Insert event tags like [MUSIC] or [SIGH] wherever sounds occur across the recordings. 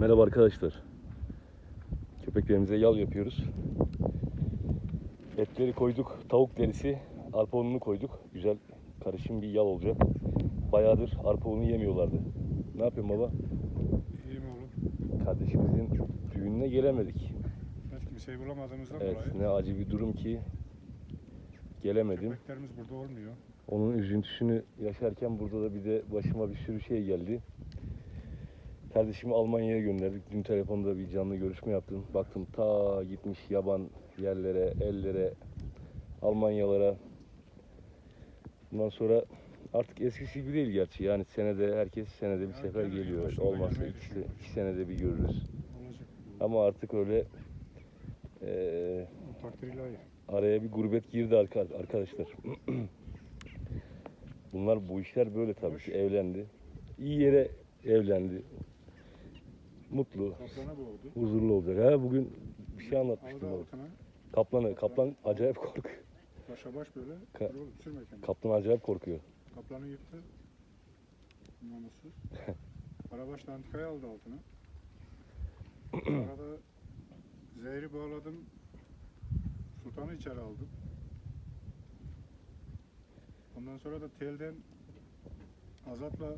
Merhaba arkadaşlar. Köpeklerimize yal yapıyoruz. Etleri koyduk. Tavuk derisi, arpa ununu koyduk. Güzel karışım bir yal olacak. Bayağıdır arpa unu yemiyorlardı. Ne yapıyorsun baba? İyiyim oğlum. Kardeşimizin düğününe gelemedik. Hiç kimseyi bulamadığımızdan Evet, dolayı ne acı bir durum ki gelemedim. köpeklerimiz burada olmuyor. Onun üzüntüsünü yaşarken burada da bir de başıma bir sürü şey geldi. Kardeşimi Almanya'ya gönderdik. Dün telefonda bir canlı görüşme yaptım. Baktım ta gitmiş yaban yerlere, ellere, Almanyalara. Bundan sonra artık eskisi gibi değil gerçi. Yani senede herkes senede bir sefer geliyor. Olmazsa düşünüyoruz. iki senede bir görürüz. Ama artık öyle ilahi. araya bir gurbet girdi arka- arkadaşlar. [CLEARS THROAT] Bunlar bu işler böyle tabii ki evlendi. İyi yere evlendi. Mutlu, Kaplana huzurlu olacak. Ha bugün bir şey Aldı anlatmıştım. altına. Kaplanı, kaplan acayip korkuyor. Başa baş böyle. Ka- Dur oğlum sürme kendini. Kaplan acayip korkuyor. Kaplanı yıktı. Namussuz. [LAUGHS] Arabaş da antikayı aldı altına. [CLEARS THROAT] Arada zehri bağladım. Sultanı içeri aldım. Ondan sonra da telden Azat'la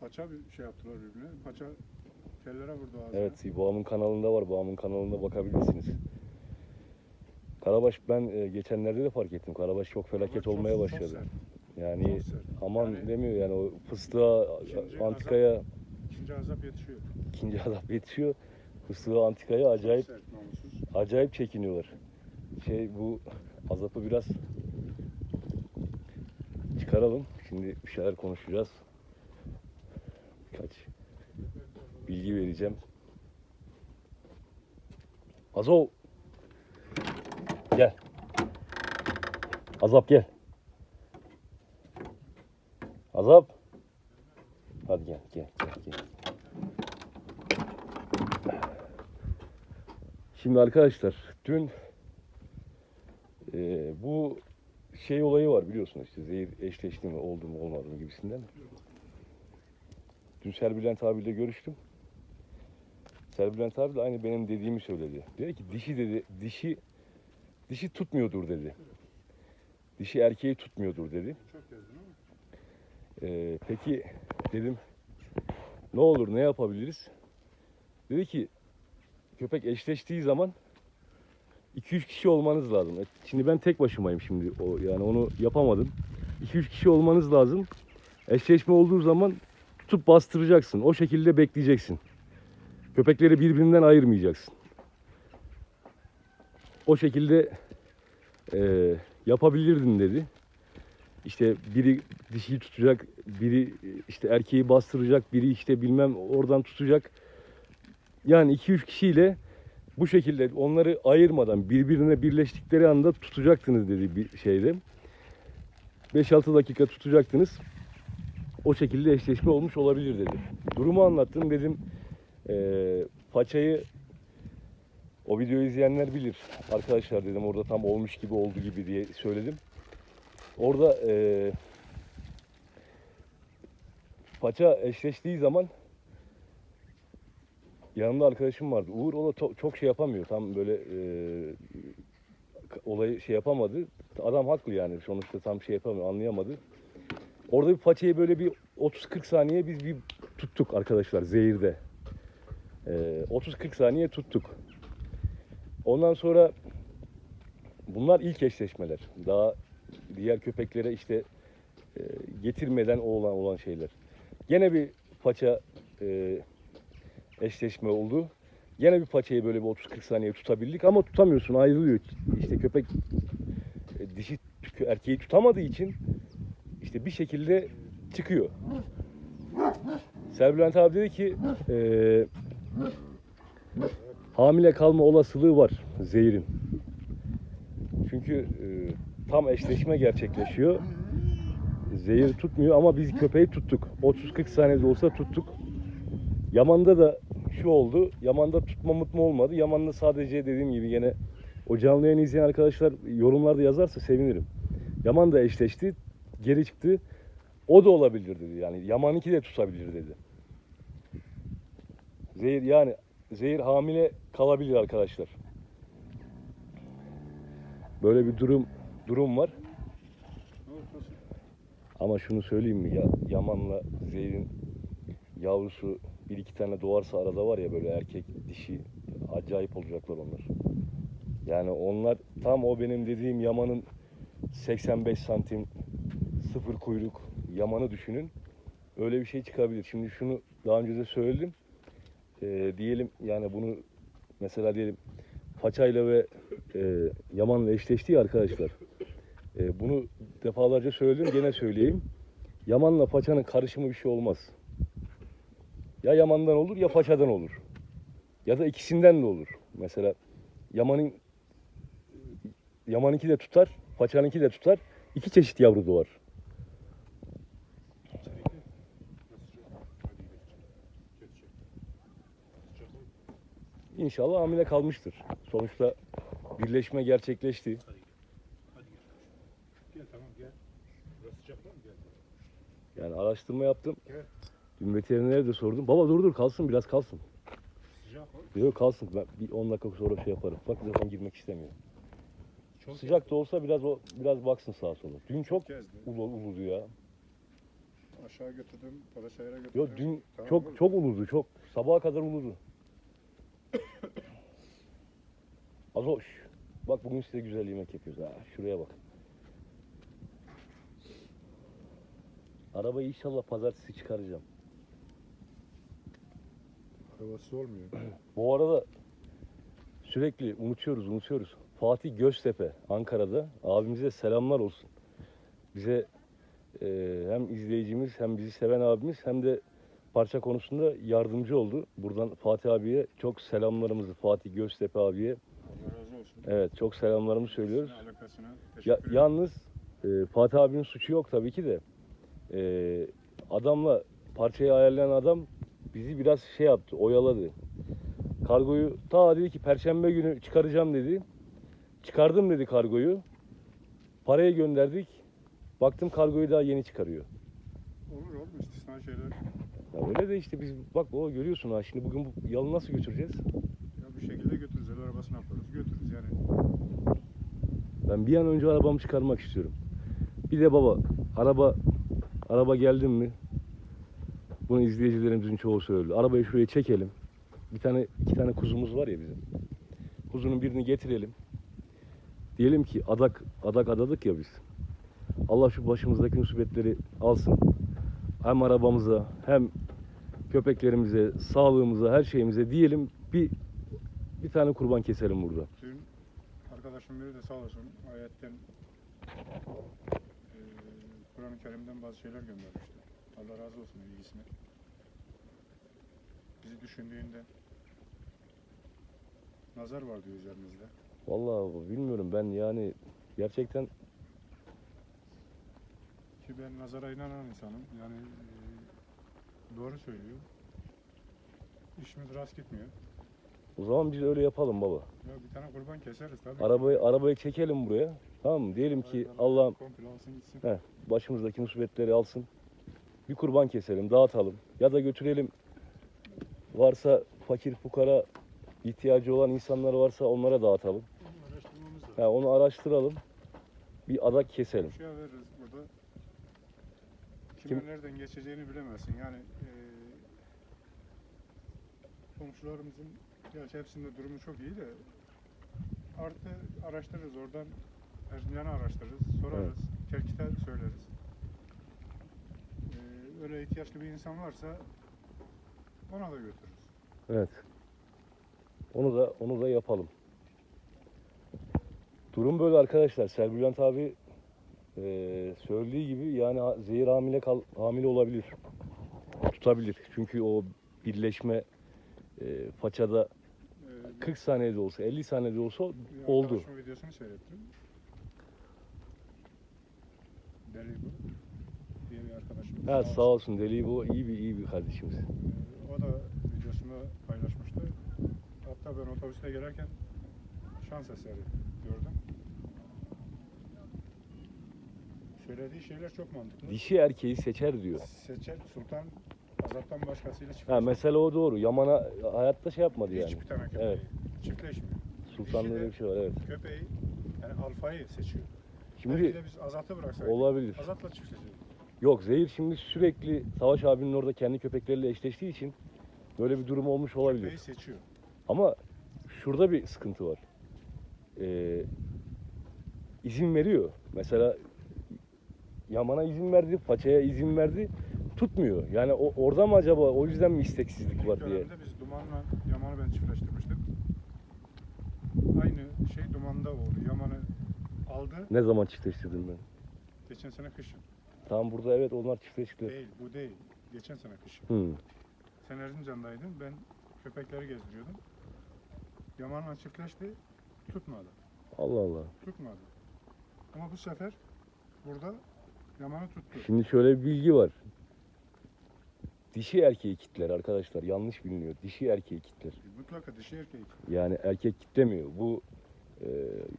paça bir şey yaptılar birbirine. Paça tellere vurdu ağzına. Evet, babamın kanalında var. Babamın kanalında bakabilirsiniz. Karabaş ben e, geçenlerde de fark ettim. Karabaş çok felaket Çok- olmaya çok başladı. sert, Yani çok sert. aman Yani- demiyor yani o fıstığa, İkinci antikaya İkinci azap yetişiyor. ikinci adam yetişiyor. Fıstığa, antikaya acayip Çok sert, namussuz. acayip çekiniyorlar. Şey bu azapı biraz çıkaralım. Şimdi bir şeyler konuşacağız. Birkaç bilgi vereceğim. Azov. Gel. Azap gel. Azap. Hadi gel gel gel gel. Şimdi arkadaşlar dün e, bu şey olayı var biliyorsunuz işte zehir eşleşti mi oldu mu olmadı mı gibisinden. Dün Serbülent abiyle görüştüm. Serbülent abi de aynı benim dediğimi söyledi. Dedi ki dişi dedi dişi dişi tutmuyordur dedi. Dişi erkeği tutmuyordur dedi. Çok. Ee, peki dedim ne olur ne yapabiliriz? Dedi ki köpek eşleştiği zaman 2-3 kişi olmanız lazım. E, Şimdi ben tek başımayım şimdi o yani onu yapamadım. 2-3 kişi olmanız lazım. Eşleşme olduğu zaman tutup bastıracaksın. O şekilde bekleyeceksin. Köpekleri birbirinden ayırmayacaksın. O şekilde e, yapabilirdin dedi. İşte biri dişiyi tutacak, biri işte erkeği bastıracak, biri işte bilmem oradan tutacak. Yani 2-3 kişiyle bu şekilde onları ayırmadan birbirine birleştikleri anda tutacaktınız dedi bir şeyde. 5-6 dakika tutacaktınız. O şekilde eşleşme olmuş olabilir dedi. Durumu anlattım dedim. eee, paçayı o videoyu izleyenler bilir. Arkadaşlar dedim orada tam olmuş gibi oldu gibi diye söyledim. Orada eee paça eşleştiği zaman yanımda arkadaşım vardı. Uğur o to- çok şey yapamıyor. Tam böyle eee, olayı şey yapamadı. Adam haklı yani. Sonuçta tam şey yapamıyor, anlayamadı. Orada bir paçayı böyle bir 30-40 saniye biz bir tuttuk arkadaşlar zehirde. Eee 30-40 saniye tuttuk. Ondan sonra bunlar ilk eşleşmeler. Daha diğer köpeklere işte e, getirmeden olan olan şeyler. Gene bir paça e, eşleşme oldu. Gene bir paçayı böyle bir 30-40 saniye tutabildik ama tutamıyorsun ayrılıyor. İşte köpek e, dişi erkeği tutamadığı için işte bir şekilde çıkıyor. Serbülent abi dedi ki e, hamile kalma olasılığı var zehirin. Çünkü e, tam eşleşme gerçekleşiyor. Zehir tutmuyor ama biz köpeği tuttuk. 30-40 saniyede olsa tuttuk. Yaman'da da şu oldu. Yaman'da tutma mutma olmadı. Yaman'da sadece dediğim gibi yine o canlı yayını izleyen arkadaşlar yorumlarda yazarsa sevinirim. Yaman da eşleşti. Geri çıktı. O da olabilir dedi. Yani Yaman'ınki de tutabilir dedi. Zehir yani zehir hamile kalabilir arkadaşlar. Böyle bir durum durum var. Ama şunu söyleyeyim mi ya Yaman'la Zehir'in yavrusu bir iki tane doğarsa arada var ya böyle erkek dişi acayip olacaklar onlar. Yani onlar tam o benim dediğim Yaman'ın 85 santim sıfır kuyruk Yaman'ı düşünün. Öyle bir şey çıkabilir. Şimdi şunu daha önce de söyledim. Ee, diyelim yani bunu mesela diyelim Paçayla ve e, Yaman'la eşleşti ya arkadaşlar. E, bunu defalarca söyledim gene söyleyeyim. Yaman'la paçanın karışımı bir şey olmaz. Ya yamandan olur ya paçadan olur. Ya da ikisinden de olur. Mesela yamanın yamanınki de tutar, paçanınki de tutar. İki çeşit yavru doğar. Seninki nasıl sıcak? Hadi geçecek. Geçecek. Sıcak mı? İnşallah hamile kalmıştır. Sonuçta birleşme gerçekleşti. Hadi gel. Gel tamam gel. Burası sıcak mı? Gel. Yani araştırma yaptım. Gel. Dün veterinere de sordum. Baba dur dur kalsın biraz kalsın. Sıcak mı? Yok kalsın ben bir 10 dakika sonra şey yaparım. Bak zaten girmek istemiyor. Çok Sıcak da olsa biraz o biraz baksın sağa sola. Dün çok gezdi. ulu, uludu ya. Aşağı götürdüm. Palaşayır'a götürdüm. Yo dün Tamam çok oğlum. çok uludu çok. Sabaha kadar uludu. Azoş. Bak bugün size güzel yemek yapıyoruz. Ha, şuraya bak. Arabayı inşallah pazartesi çıkaracağım. Arabası olmuyor. [CLEARS THROAT] Bu arada sürekli unutuyoruz, unutuyoruz. Fatih Göztepe, Ankara'da. Abimize selamlar olsun. Bize e, hem izleyicimiz hem bizi seven abimiz hem de parça konusunda yardımcı oldu. Buradan Fatih abiye çok selamlarımızı, Fatih Göztepe abiye olsun. evet çok selamlarımı söylüyoruz. Ya, yalnız e, Fatih abinin suçu yok tabii ki de. E, adamla parçayı ayarlayan adam bizi biraz şey yaptı, oyaladı. Kargoyu ta dedi ki perşembe günü çıkaracağım dedi. Çıkardım dedi kargoyu. Parayı gönderdik. Baktım kargoyu daha yeni çıkarıyor. Olur oğlum istisna şeyler. Ya öyle de işte biz bak o görüyorsun ha şimdi bugün bu yalı nasıl götüreceğiz? Ya bir şekilde götürürüz. El arabasına. Götürürüz yani. Ben bir an önce arabamı çıkarmak istiyorum. Bir de baba araba araba geldin mi? Bunu izleyicilerimizin çoğu söyledi. Arabayı şuraya çekelim. Bir tane iki tane kuzumuz var ya bizim. Kuzunun birini getirelim. Diyelim ki adak adak adadık ya biz. Allah şu başımızdaki musibetleri alsın. Hem arabamıza hem köpeklerimize, sağlığımıza, her şeyimize diyelim bir bir tane kurban keselim burada. Arkadaşım biri de sağ olsun ayetten eee Kur'an-ı Kerim'den bazı şeyler göndermişti. Allah razı olsun ilgisine. Bizi düşündüğünde nazar var diyor üzerimizde. Vallahi bilmiyorum ben yani gerçekten Ki ben nazara inanan insanım. Yani eee, doğru söylüyor. İşimiz rast gitmiyor. O zaman biz öyle yapalım baba. Ya bir tane kurban keseriz tabii. Arabayı arabayı çekelim buraya. Tamam mı? Diyelim ki. Allah komple alsın gitsin. He. başımızdaki musibetleri alsın. Bir kurban keselim, dağıtalım. Ya da götürelim. Varsa fakir fukara ihtiyacı olan insanlar varsa onlara dağıtalım. Onu. Ha, onu araştıralım. Bir adak keselim. Şuraya veririz burada. Kime Kim- nereden geçeceğini bilemezsin. Yani eee komşularımızın gerçi hepsinde durumu çok iyi de artı araştırırız oradan Erzincan'ı araştırırız, sorarız, Kerkit'e söyleriz. Eee, öyle ihtiyaçlı bir insan varsa ona da götürürüz. Evet. Onu da onu da yapalım. Durum böyle arkadaşlar. Selbülent abi eee söylediği gibi yani zehir hamile kal, hamile olabilir. Tutabilir. Çünkü o birleşme eee façada 40 saniyede olsa 50 saniyede olsa bir oldu. arkadaşımın videosunu seyrettim. Deli bu diye bir arkadaşım. Ha sağ olsun Deli bu iyi bir iyi bir kardeşimiz. Ee, O da videosunu paylaşmıştı. Hatta ben otobüste gelirken şans eseri gördüm. Söylediği şeyler çok mantıklı. Dişi erkeği seçer diyor. Seçer Sultan Azaptan başkasıyla Ha çiftleşmiyor. mesela o doğru. Yamana hayatta şey yapmadı yani. Hiçbir tane köpeği Evet. çiftleşmiyor. Sultan'da öyle bir şey var evet. Köpeği yani alfayı seçiyor. Belki Şimdi de biz Azat'ı bıraksaydık. olabilir. Azat'la çiftleşirdik. Yok Zehir şimdi sürekli Savaş abinin orada kendi köpekleriyle eşleştiği için böyle bir durum olmuş olabilir. Köpeği seçiyor. Ama şurada bir sıkıntı var. Ee, izin veriyor. Mesela Yaman'a izin verdi, Paça'ya izin verdi. Tutmuyor. Yani o, orada mı acaba o yüzden mi isteksizlik var diye. biz Duman'la Yaman'ı ben çiftleştirmiştim. Aynı şey Duman'da oldu. Yaman'ı aldı. Ne zaman çiftleştirdin ben? Geçen sene kışın. Tam burada evet onlar çiftleştiler. Değil, bu değil. Geçen sene kışın. Hı. Sen Erzincan'daydın. Ben köpekleri gezdiriyordum. Yaman'la çiftleşti. Tutmadı. Allah Allah. Tutmadı. Ama bu sefer burada Yaman'ı tuttu. Şimdi şöyle bir bilgi var. Dişi erkeği kitler arkadaşlar. Yanlış biliniyor. Dişi erkeği kitler. Mutlaka dişi erkek. Yani erkek kitlemiyor. Bu e,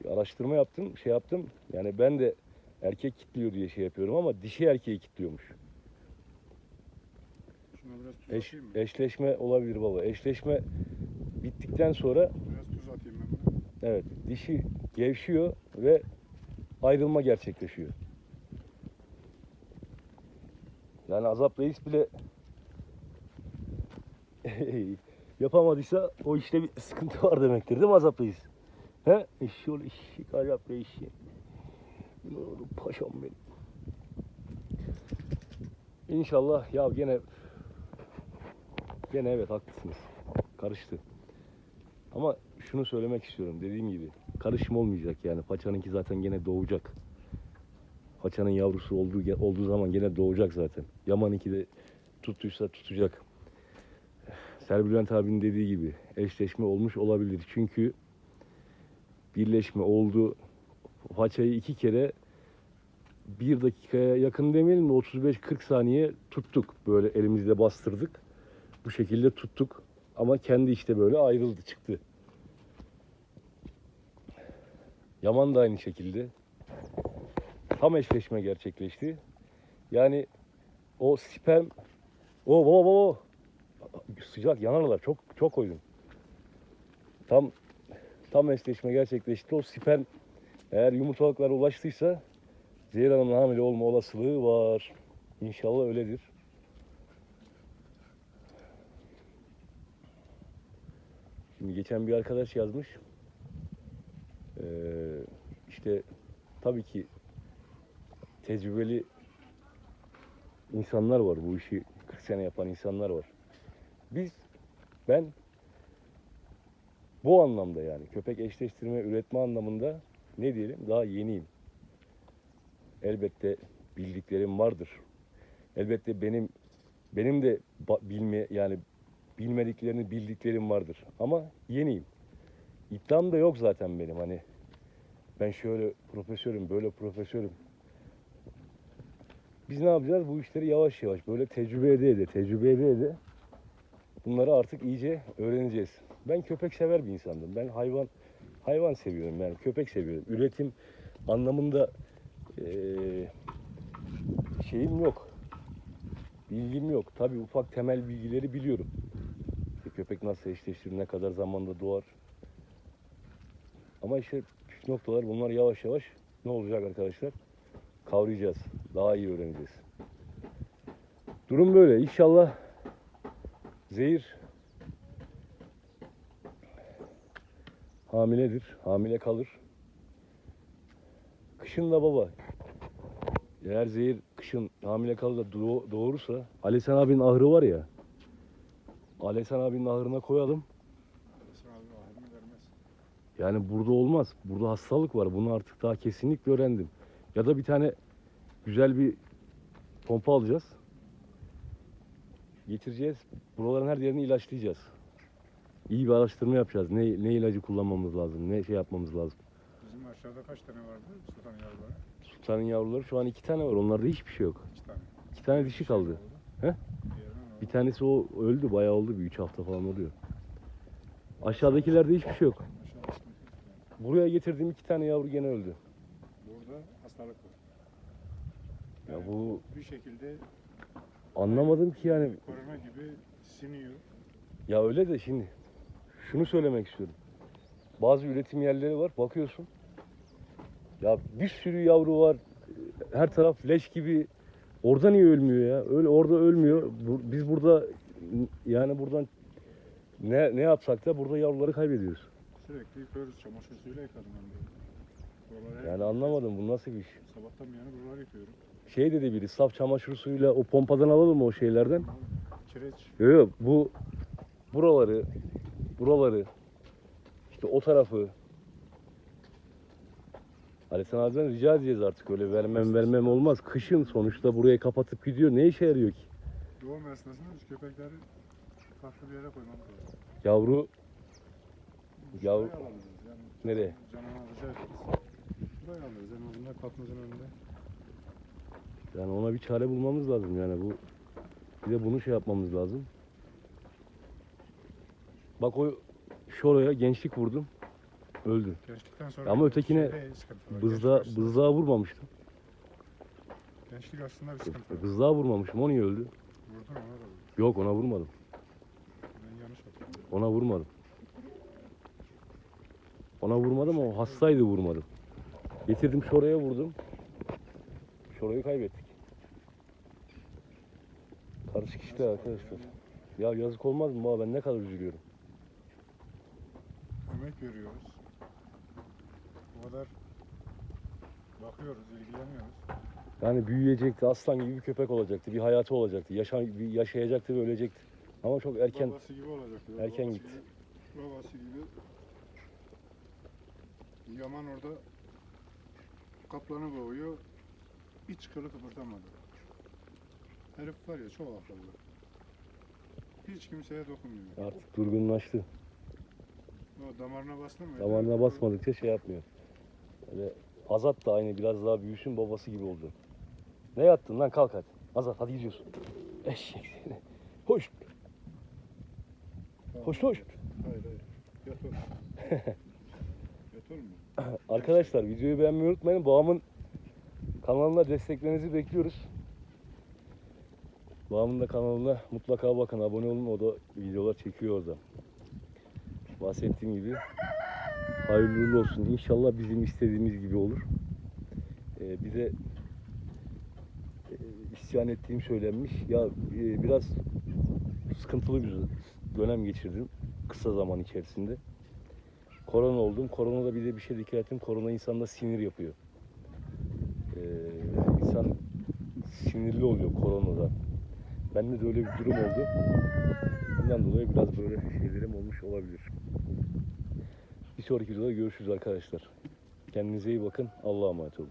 araştırma yaptım, şey yaptım. Yani ben de erkek kitliyor diye şey yapıyorum ama dişi erkeği kitliyormuş. Eş, eşleşme olabilir baba. Eşleşme bittikten sonra Biraz tuz atayım ben buna. evet dişi gevşiyor ve ayrılma gerçekleşiyor. Yani Azap Reis bile [LAUGHS] yapamadıysa o işte bir sıkıntı var demektir değil mi Azap Reis? He? İşi ol işi Azap Reis. Ne oldu paşam benim. İnşallah ya gene gene evet haklısınız. Karıştı. Ama şunu söylemek istiyorum dediğim gibi karışım olmayacak yani paçanınki zaten gene doğacak. Paçanın yavrusu olduğu olduğu zaman gene doğacak zaten. Yaman'ınki de tuttuysa tutacak. Serbülent abinin dediği gibi eşleşme olmuş olabilir. Çünkü birleşme oldu. Paçayı iki kere bir dakikaya yakın demeyelim de 35-40 saniye tuttuk. Böyle elimizle bastırdık. Bu şekilde tuttuk. Ama kendi işte böyle ayrıldı çıktı. Yaman da aynı şekilde. Tam eşleşme gerçekleşti. Yani o sperm o baba baba sıcak yanarlar çok çok koydum. Tam tam eşleşme gerçekleşti. O sperm eğer yumurtalıklara ulaştıysa Zehir Hanım'ın hamile olma olasılığı var. İnşallah öyledir. Şimdi geçen bir arkadaş yazmış. Ee, işte tabii ki tecrübeli insanlar var. Bu işi 40 sene yapan insanlar var. Biz, ben bu anlamda yani köpek eşleştirme, üretme anlamında ne diyelim daha yeniyim. Elbette bildiklerim vardır. Elbette benim benim de bilme yani bilmediklerini bildiklerim vardır. Ama yeniyim. İddiam da yok zaten benim hani. Ben şöyle profesörüm, böyle profesörüm. Biz ne yapacağız? Bu işleri yavaş yavaş böyle tecrübe ede ede, tecrübe ede ede bunları artık iyice öğreneceğiz. Ben köpek sever bir insandım. Ben hayvan hayvan seviyorum yani köpek seviyorum. Üretim anlamında eee, şeyim yok. Bilgim yok. Tabii ufak temel bilgileri biliyorum. İşte köpek nasıl eşleşir, ne kadar zamanda doğar. Ama işte püf noktalar bunlar yavaş yavaş ne olacak arkadaşlar? Kavrayacağız. Daha iyi öğreneceğiz. Durum böyle. İnşallah zehir hamiledir. Hamile kalır. Kışın da baba eğer zehir kışın hamile kalır da doğ- doğurursa Alesen abinin ahırı var ya Alesen abinin ahırına koyalım. Yani burada olmaz. Burada hastalık var. Bunu artık daha kesinlikle öğrendim. Ya da bir tane güzel bir pompa alacağız. Getireceğiz. Buraların her yerini ilaçlayacağız. İyi bir araştırma yapacağız. Ne, ne ilacı kullanmamız lazım, ne şey yapmamız lazım. Bizim aşağıda kaç tane vardı? Sultan yavruları. Sultanın yavruları şu an iki tane var. Onlarda hiçbir şey yok. İki tane. İki tane dişi kaldı. He? Bir tanesi o öldü. Bayağı oldu. Bir üç hafta falan oluyor. Aşağıdakilerde hiçbir şey yok. Buraya getirdiğim iki tane yavru gene öldü. Burada hastalık var. Ya Yani bu bir şekilde anlamadım ki yani. Korona gibi siniyor. Ya öyle de şimdi şunu söylemek istiyorum. Bazı üretim yerleri var bakıyorsun. Ya bir sürü yavru var. Her taraf leş gibi. Orada niye ölmüyor ya? Öyle orada ölmüyor. Biz burada yani buradan ne ne yapsak da burada yavruları kaybediyoruz. Sürekli yıkıyoruz. Çamaşır suyuyla yıkadım ben Yani anlamadım bu nasıl bir iş. Sabahtan bir yana buraları yıkıyorum. Şey dedi biri saf çamaşır suyuyla o pompadan alalım mı o şeylerden? Kireç. Yok yok bu buraları buraları işte o tarafı Ali sen abiden rica edeceğiz artık öyle vermem vermem olmaz. Kışın sonuçta burayı kapatıp gidiyor. Ne işe yarıyor ki? Doğum esnasında biz köpekleri farklı bir yere koymamız lazım. Yavru Şurayı Yav- alabiliriz yani. Nereye? Canına rica ederiz. Burayı alırız en azından kapımızın önünde. Yani ona bir çare bulmamız lazım yani bu bir de bunu şey yapmamız lazım. Bak o şuraya gençlik vurdum. Öldü. Gençlikten sonra Ama ötekine var. Bızda, bızlığa vurmamıştım. Gençlik aslında bir sıkıntı var. Bızlığa vurmamışım. O niye öldü? Vurdun ona da vurdun. Yok ona vurmadım. Ben yanlış hatırladım. Ona vurmadım. Ona vurmadım o hastaydı vurmadım. Getirdim şuraya vurdum. Şurayı kaybettik. Karışık işte arkadaşlar. Ya yazık olmaz mı baba ben ne kadar üzülüyorum. Emek veriyoruz. Bu kadar bakıyoruz, ilgileniyoruz. Yani büyüyecekti, aslan gibi bir köpek olacaktı, bir hayatı olacaktı, yaşam, bir yaşayacaktı ve ölecekti. Ama çok erken, Babası gibi olacaktı. erken babası gitti. Gibi, babası gibi. Yaman orada kaplanı boğuyor. Hiç kılı kıpırdamadı. Herif var ya çok akıllı. Hiç kimseye dokunmuyor. artık durgunlaştı. O damarına bastı mı? Damarına basmadıkça şey yapmıyor. Öyle Azat da aynı biraz daha büyüsün babası gibi oldu. Ne yattın lan kalk hadi. Azat hadi gidiyorsun. Eşek seni. Hoş. Tamam. Hoş hoş. Hayır hayır. Yat oğlum. [LAUGHS] Yat oğlum. Arkadaşlar videoyu beğenmeyi unutmayın. Babamın kanalına desteklerinizi bekliyoruz. Babamın da kanalına mutlaka bakın abone olun. O da videolar çekiyor orada. Bahsettiğim gibi hayırlı olsun. İnşallah bizim istediğimiz gibi olur. Ee, bize e, isyan ettiğim söylenmiş. Ya e, biraz sıkıntılı bir dönem geçirdim kısa zaman içerisinde. Korona oldum. Koronada bir de bir şey dikkat ettim. Korona insanda sinir yapıyor. Ee, insan sinirli oluyor koronada. Bende de öyle bir durum oldu. Bundan dolayı biraz böyle şeylerim olmuş olabilir. Bir sonraki videoda görüşürüz arkadaşlar. Kendinize iyi bakın. Allah'a emanet olun.